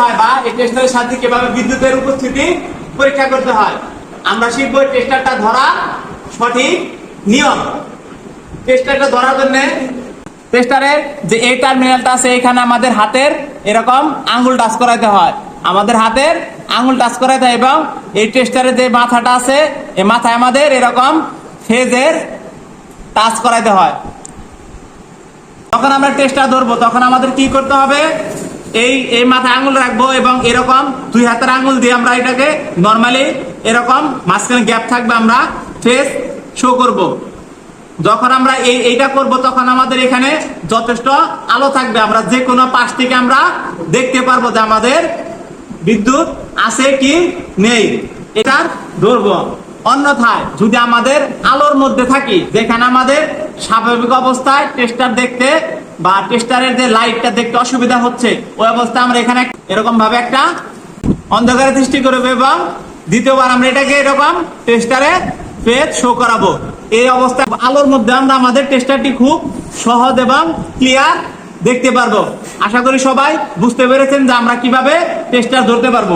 হয় বা এই টেস্টারের সাথে কীভাবে বিদ্যুতের উপস্থিতি পরীক্ষা করতে হয়? আমরা শিখব টেস্টারটা ধরা সঠিক নিয়ম। টেস্টারটা ধরার জন্য টেস্টারের যে এই টার্মিনালটা আছে, এখানে আমাদের হাতের এরকম আঙ্গুল টাচ করাইতে হয়। আমাদের হাতের আঙ্গুল টাচ করাইতে হয় এবং এই টেস্টারের যে মাথাটা আছে, এই মাথায় আমাদের এরকম ফেজের টাচ করাইতে হয়। তখন আমরা টেস্টার ধরবো, তখন আমাদের কি করতে হবে? এই এই মাথায় আঙুল রাখব এবং এরকম দুই হাতের আঙুল দিয়ে আমরা এটাকে নর্মালি এরকম মাঝখানে গ্যাপ থাকবে আমরা ফেস শো করব। যখন আমরা এই, এইটা করব, তখন আমাদের এখানে যথেষ্ট আলো থাকবে। আমরা যে কোনো পাশ থেকে আমরা দেখতে পারব যে আমাদের বিদ্যুৎ আছে কি নেই। এটার ধরবো অন্যথায় যদি আমাদের আলোর মধ্যে থাকি, যেখানে আমাদের স্বাভাবিক অবস্থায় টেস্টার দেখতে বা টেস্টারের যে লাইটটা দেখতে অসুবিধা হচ্ছে, ওই অবস্থায় আমরা এখানে এরকম ভাবে একটা অন্ধকারে সৃষ্টি করব এবং দ্বিতীয়বার আমরা এটাকে এরকম টেস্টারে পেজ শো করাবো। এই অবস্থায় আলোর মধ্যে আমরা আমাদের টেস্টারটি খুব সহজ এবং ক্লিয়ার দেখতে পারব। আশা করি সবাই বুঝতে পেরেছেন যে আমরা কীভাবে টেস্টার ধরতে পারব।